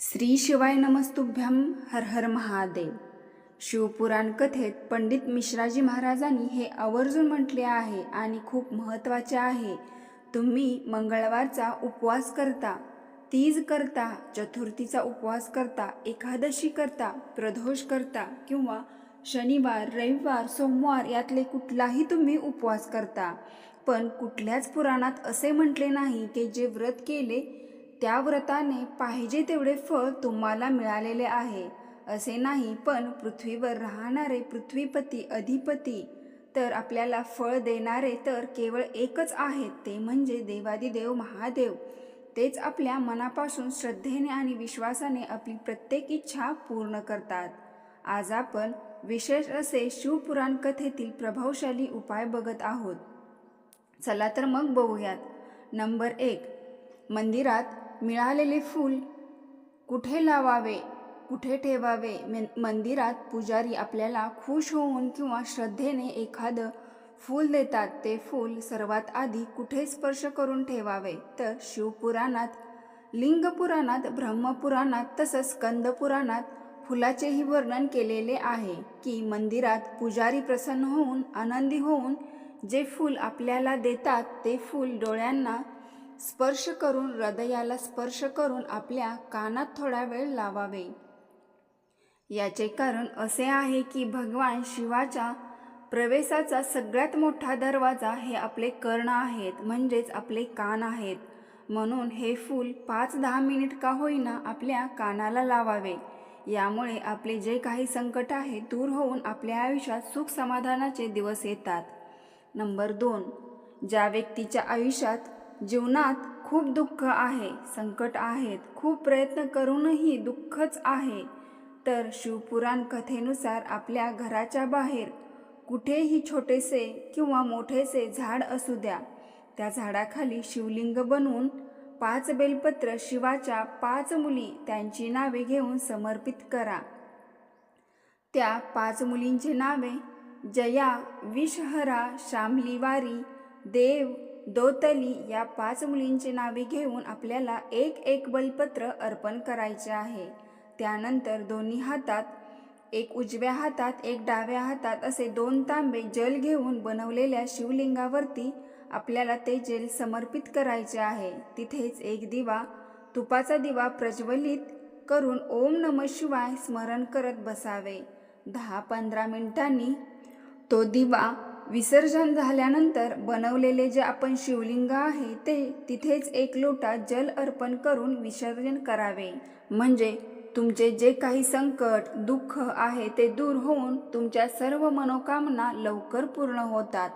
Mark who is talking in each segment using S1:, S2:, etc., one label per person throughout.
S1: श्री शिवाय नमस्तुभ्यम हर हर महादेव. शिवपुराण कथेत पंडित मिश्राजी महाराजांनी हे आवर्जून म्हटले आहे आणि खूप महत्त्वाचे आहे. तुम्ही मंगळवारचा उपवास करता तीज करता चतुर्थीचा उपवास करता एकादशी करता प्रदोष करता किंवा शनिवार रविवार सोमवार यातले कुठलाही तुम्ही उपवास करता. पण कुठल्याच पुराणात असे म्हटले नाही की जे व्रत केले त्या व्रताने पाहिजे तेवढे फळ तुम्हाला मिळालेले आहे. असे नाही पण पृथ्वीवर राहणारे पृथ्वीपती अधिपती तर आपल्याला फळ देणारे तर केवळ एकच आहेत ते म्हणजे देवादिदेव महादेव. तेच आपल्या मनापासून श्रद्धेने आणि विश्वासाने आपली प्रत्येक इच्छा पूर्ण करतात. आज आपण विशेष असे शिवपुराण कथेतील प्रभावशाली उपाय बघत आहोत. चला तर मग बघूयात. नंबर एक. मंदिरात मिळालेले फूल कुठे लावावे कुठे ठेवावे? मंदिरात पुजारी आपल्याला खुश होऊन किंवा श्रद्धेने एखादं फूल देतात ते फूल सर्वात आधी कुठे स्पर्श करून ठेवावे? तर शिवपुराणात लिंगपुराणात ब्रह्मपुराणात तसंच स्कंदपुराणात फुलाचेही वर्णन केलेले आहे की मंदिरात पुजारी प्रसन्न होऊन आनंदी होऊन जे फूल आपल्याला देतात ते फूल डोळ्यांना स्पर्श करून हृदयाला स्पर्श करून आपल्या कानात थोडा वेळ लावावे. याचे कारण असे आहे की भगवान शिवाच्या प्रवेशाचा सगळ्यात मोठा दरवाजा हे आपले कर्ण आहेत म्हणजेच आपले कान आहेत. म्हणून हे फूल पाच दहा मिनिट का होईना आपल्या कानाला लावावे. यामुळे आपले जे काही संकट आहे दूर होऊन आपल्या आयुष्यात सुख समाधानाचे दिवस येतात. नंबर दोन. ज्या व्यक्तीच्या आयुष्यात जीवनात खूप दुःख आहे संकट आहेत. खूप प्रयत्न करूनही दुःखच आहे. तर शिवपुराण कथेनुसार आपल्या घराच्या बाहेर कुठेही छोटेसे किंवा मोठेसे झाड असू द्या. त्या झाडाखाली शिवलिंग बनवून पाच बेलपत्र शिवाच्या पाच मुली त्यांची नावे घेऊन समर्पित करा. त्या पाच मुलींची नावे जया विषहरा शामलीवारी देव दोतली या पाच मुलींची नावे घेऊन आपल्याला एक एक बलपत्र अर्पण करायचे आहे. त्यानंतर दोन्ही हातात एक उजव्या हातात एक डाव्या हातात असे दोन तांबे जल घेऊन बनवलेल्या शिवलिंगावरती आपल्याला ते जल समर्पित करायचे आहे. तिथेच एक दिवा तुपाचा दिवा प्रज्वलित करून ओम नम शिवाय स्मरण करत बसावे. दहा पंधरा मिनिटांनी तो दिवा विसर्जन झाल्यानंतर बनवलेले जे आपण शिवलिंग आहे ते तिथेच एक लोटा जल अर्पण करून विसर्जन करावे. म्हणजे तुमचे जे काही संकट दुःख आहे ते दूर होऊन तुमच्या सर्व मनोकामना लवकर पूर्ण होतात.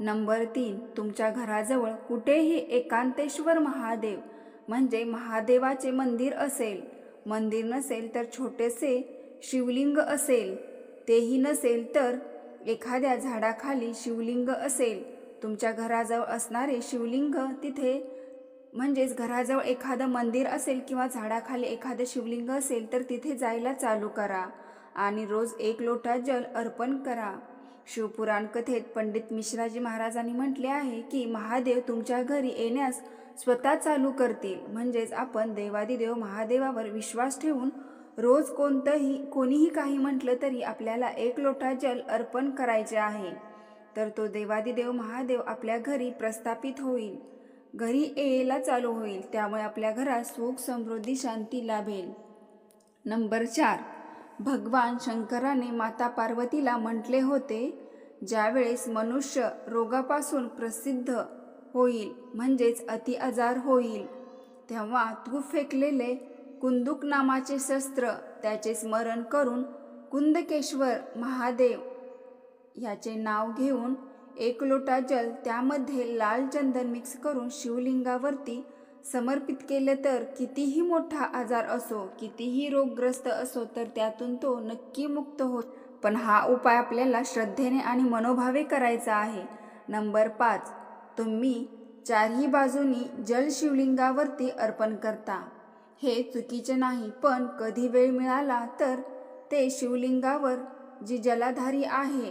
S1: नंबर तीन तुमच्या घराजवळ कुठेही एकांतेश्वर महादेव म्हणजे महादेवाचे मंदिर असेल. मंदिर नसेल तर छोटेसे शिवलिंग असेल. तेही नसेल तर एखाद्या झाडाखाली शिवलिंग असेल तुमच्या घराजवळ असणारे शिवलिंग तिथे म्हणजेच घराजवळ एखादं मंदिर असेल किंवा झाडाखाली एखादं शिवलिंग असेल तर तिथे जायला चालू करा आणि रोज एक लोटा जल अर्पण करा. शिवपुराण कथेत पंडित मिश्राजी महाराजांनी म्हटले आहे की महादेव तुमच्या घरी येण्यास स्वतः चालू करतील. म्हणजेच आपण देवादिदेव महादेवावर विश्वास ठेवून रोज कोणतंही कोणीही काही म्हटलं तरी आपल्याला एक लोटा जल अर्पण करायचे आहे. तर तो देवादिदेव महादेव आपल्या घरी प्रस्थापित होईल. घरी येला चालू होईल. त्यामुळे आपल्या घरात सुख समृद्धी शांती लाभेल. नंबर चार. भगवान शंकराने माता पार्वतीला म्हटले होते ज्यावेळेस मनुष्य रोगापासून प्रसिद्ध होईल म्हणजेच अति आजार होईल तेव्हा तू फेकलेले कुंदुक नामाचे शस्त्र त्याचे स्मरण करून कुंदकेश्वर महादेव याचे नाव घेऊन एक लोटा जल त्यामध्ये लाल चंदन मिक्स करून शिवलिंगावरती समर्पित केले तर कितीही मोठा आजार असो कितीही रोगग्रस्त असो तर त्यातून तो नक्की मुक्त होत पण हा उपाय आपल्याला श्रद्धेने आणि मनोभावे करायचा आहे. नंबर पाच तुम्ही चारही बाजूनी जल शिवलिंगावरती अर्पण करता. हे चुकीचे नाही पण कधी वेळ मिळाला तर ते शिवलिंगावर जी जलाधारी आहे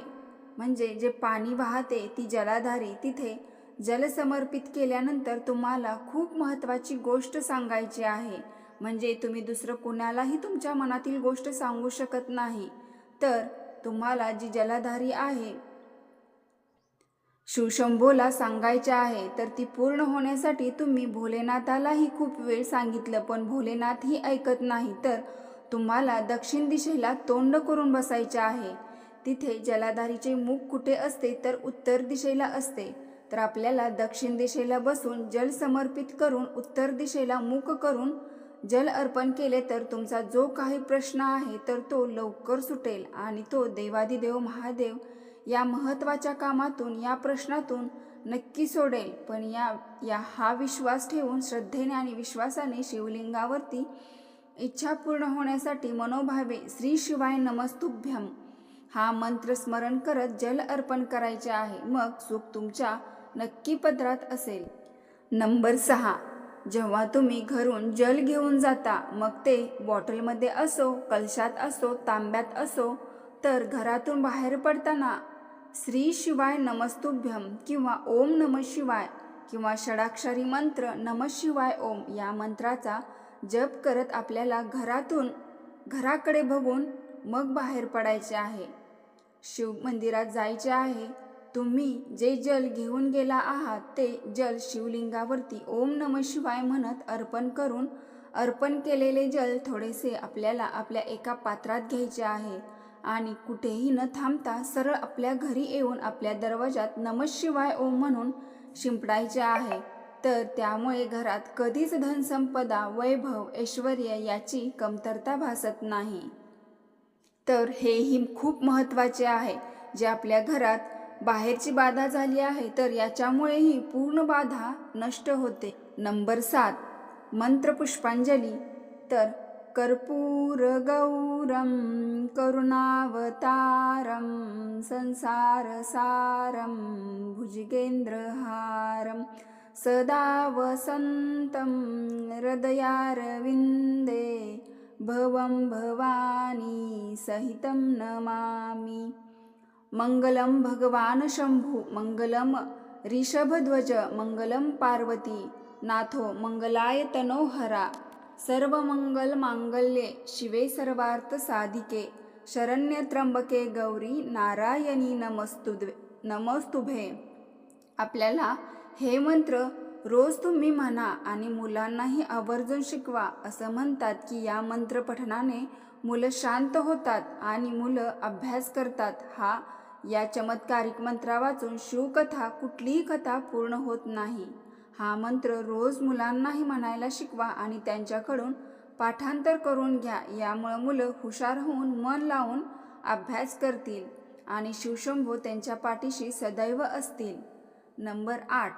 S1: म्हणजे जे पाणी वाहते ती जलाधारी तिथे जल समर्पित केल्यानंतर तुम्हाला खूप महत्त्वाची गोष्ट सांगायची आहे. म्हणजे तुम्ही दुसरं कुणालाही तुमच्या मनातील गोष्ट सांगू शकत नाही. तर तुम्हाला जी जलाधारी आहे शिवशंभोला सांगायचे आहे तर ती पूर्ण होण्यासाठी तुम्ही भोलेनाथालाही खूप वेळ सांगितलं पण भोलेनाथही ऐकत नाही. तर तुम्हाला दक्षिण दिशेला तोंड करून बसायचे आहे. तिथे जलाधारीचे मुख कुठे असते तर उत्तर दिशेला असते. तर आपल्याला दक्षिण दिशेला बसून जल समर्पित करून उत्तर दिशेला मुख करून जल अर्पण केले तर तुमचा जो काही प्रश्न आहे तर तो लवकर सुटेल आणि तो देवादिदेव महादेव या महत्त्वाच्या कामातून या प्रश्नातून नक्की सोडेल. पण या या हा विश्वास ठेवून श्रद्धेने आणि विश्वासाने शिवलिंगावरती इच्छा पूर्ण होण्यासाठी मनोभावे श्री शिवाय नमस्तुभ्यम हा मंत्र स्मरण करत जल अर्पण करायचे आहे. मग सुख तुमच्या नक्की पदरात असेल. नंबर सहा. जेव्हा तुम्ही घरून जल घेऊन जाता मग ते बॉटलमध्ये असो कलशात असो तांब्यात असो तर घरातून बाहेर पडताना श्री शिवाय नमस्तुभ्यम किंवा ओम नम शिवाय किंवा षडाक्षरी मंत्र नम शिवाय ओम या मंत्राचा जप करत आपल्याला घरातून घराकडे बघून मग बाहेर पडायचे आहे. शिव मंदिरात जायचे आहे. तुम्ही जे जल घेऊन गेला आहात ते जल शिवलिंगावरती ओम नम शिवाय म्हणत अर्पण करून अर्पण केलेले जल थोडेसे आपल्याला आपल्या एका पात्रात घ्यायचे आहे. आणि कुठेही न थांबता सरळ आपल्या घरी येऊन आपल्या दरवाजात नमः शिवाय ओम म्हणून शिंपडायचे आहे. तर त्यामुळे घरात कधीच धनसंपदा वैभव ऐश्वर याची कमतरता भासत नाही. तर हेही खूप महत्त्वाचे आहे. जे आपल्या घरात बाहेरची बाधा झाली आहे तर याच्यामुळेही पूर्ण बाधा नष्ट होते. नंबर सात. मंत्र पुष्पांजली तर कर्पूर गौरम करुणावतारम संसार सारम भुजगेंद्रहारम सदा वसंतं हृदयारविन्दे भवं भवानी सहितं नमामि। मङ्गलं भगवान् शम्भु मङ्गलं ऋषभध्वज मङ्गलं पार्वती नाथो मङ्गलाय तनोहरा सर्व मंगल मांगल्ये शिवे सर्वार्थ साधिके शरण्य त्र्यंबके गौरी नारायणी नमस्तुद्वे नमस्तुभे. आपल्याला हे मंत्र रोज तुम्ही म्हणा आणि मुलांनाही आवर्जून शिकवा असं म्हणतात की या मंत्र पठणाने मुलं शांत होतात आणि मुलं अभ्यास करतात. हा या चमत्कारिक मंत्रा वाचून शिवकथा कुठलीही कथा पूर्ण होत नाही. हा मंत्र रोज मुलांनाही म्हणायला शिकवा आणि त्यांच्याकडून पाठांतर करून घ्या. यामुळं मुलं हुशार होऊन मन लावून अभ्यास करतील आणि शिवशंभू त्यांच्या पाठीशी सदैव असतील. नंबर आठ.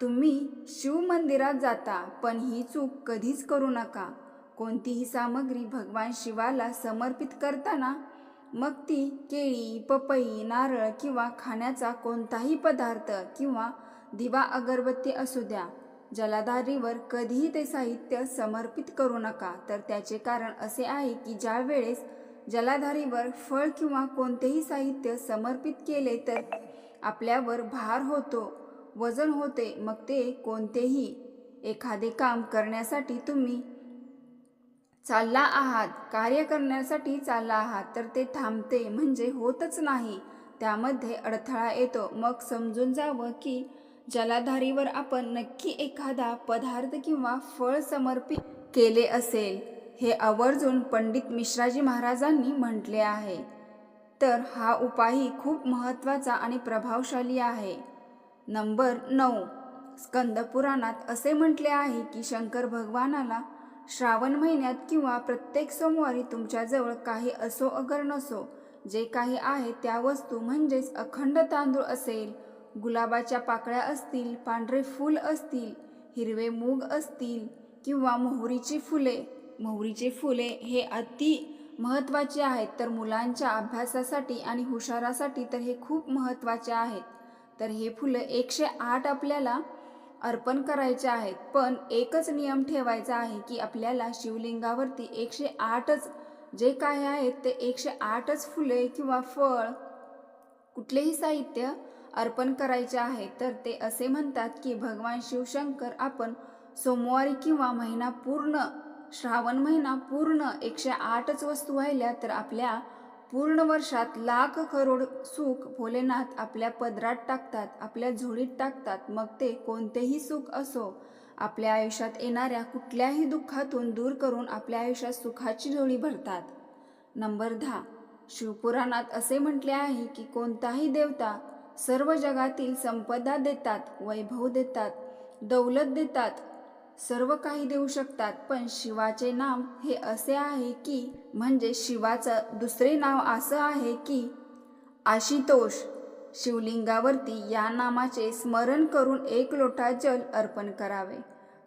S1: तुम्ही शिव मंदिरात जाता पण ही चूक कधीच करू नका. कोणतीही सामग्री भगवान शिवाला समर्पित करताना मग ती केळी पपई नारळ किंवा खाण्याचा कोणताही पदार्थ किंवा दिवा अगरबत्ती असू द्या. जलाधारीवर कधीही ते साहित्य समर्पित करू नका. तर त्याचे कारण असे आहे की ज्या वेळेस जलाधारीवर फळ किंवा कोणतेही साहित्य समर्पित केले तर आपल्यावर भार होतो वजन होते. मग ते कोणतेही एखादे काम करण्यासाठी तुम्ही चालला आहात कार्य करण्यासाठी चालला आहात तर ते थांबते. म्हणजे होतच नाही. त्यामध्ये अडथळा येतो. मग समजून जावं की जलाधारीवर आपण नक्की एखादा पदार्थ किंवा फळ समर्पित केले असेल हे आवर्जून पंडित मिश्राजी महाराजांनी म्हटले आहे. तर हा उपायही खूप महत्त्वाचा आणि प्रभावशाली आहे. नंबर नऊ. स्कंदपुराणात असे म्हटले आहे की शंकर भगवानाला श्रावण महिन्यात किंवा प्रत्येक सोमवारी तुमच्याजवळ काही असो अगर नसो जे काही आहे त्या वस्तू म्हणजेच अखंड तांदूळ असेल गुलाबाच्या पाकळ्या असतील पांढरे फूल असतील हिरवे मूग असतील किंवा मोहरीची फुले. मोहरीचे फुले हे अति महत्त्वाचे आहेत तर मुलांच्या अभ्यासासाठी आणि हुशारासाठी तर हे खूप महत्त्वाचे आहेत. तर हे फुलं एकशे आठ आपल्याला अर्पण करायचे आहेत पण एकच नियम ठेवायचा आहे की आपल्याला शिवलिंगावरती एकशे आठच जे काय आहेत ते एकशे आठच फुले किंवा फळ कुठलेही साहित्य अर्पण करायचे आहे. तर ते असे म्हणतात की भगवान शिवशंकर आपण सोमवारी किंवा महिना पूर्ण श्रावण महिना पूर्ण एकशे आठच वस्तू वाहिल्या तर आपल्या पूर्ण वर्षात लाख करोड सुख भोलेनाथ आपल्या पदरात टाकतात आपल्या झोळीत टाकतात. मग ते कोणतेही सुख असो आपल्या आयुष्यात येणाऱ्या कुठल्याही दुःखातून दूर करून आपल्या आयुष्यात सुखाची झोळी भरतात. नंबर दहा. शिवपुराणात असे म्हटले आहे की कोणताही देवता सर्व जगातील संपदा देतात वैभव देतात दौलत देतात सर्व काही देऊ शकतात. पण शिवाचे नाम हे असे आहे की म्हणजे शिवाचं दुसरे नाव असं आहे की आशितोष. शिवलिंगावरती या नामाचे स्मरण करून एक लोटा जल अर्पण करावे.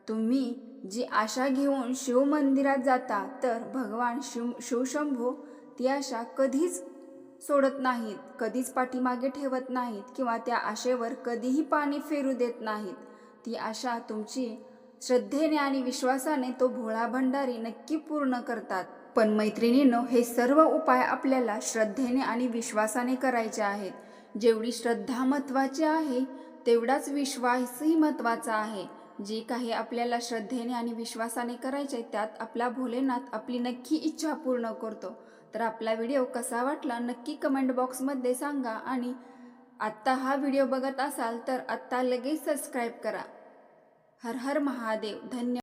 S1: तुम्ही जी आशा घेऊन शिव मंदिरात जाता तर भगवान शिव शिवशंभू ती आशा कधीच सोडत नाहीत कधीच पाठीमागे ठेवत नाहीत किंवा त्या आशेवर कधीही पाणी फेरू देत नाहीत. ती आशा तुमची श्रद्धेने आणि विश्वासाने तो भोळा भंडारी नक्की पूर्ण करतात. पण मैत्रिणीनं हे सर्व उपाय आपल्याला श्रद्धेने आणि विश्वासाने करायचे आहेत. जेवढी श्रद्धा महत्त्वाची आहे तेवढाच विश्वासही महत्त्वाचा आहे. जे काही आपल्याला श्रद्धेने आणि विश्वासाने करायचे त्यात आपला भोलेनाथ आपली नक्की इच्छा पूर्ण करतो. तर आपला व्हिडिओ कसा वाटला नक्की कमेंट बॉक्समध्ये सांगा आणि आत्ता हा व्हिडिओ बघत असाल तर आत्ता लगेच सबस्क्राईब करा. हर हर महादेव. धन्यवाद.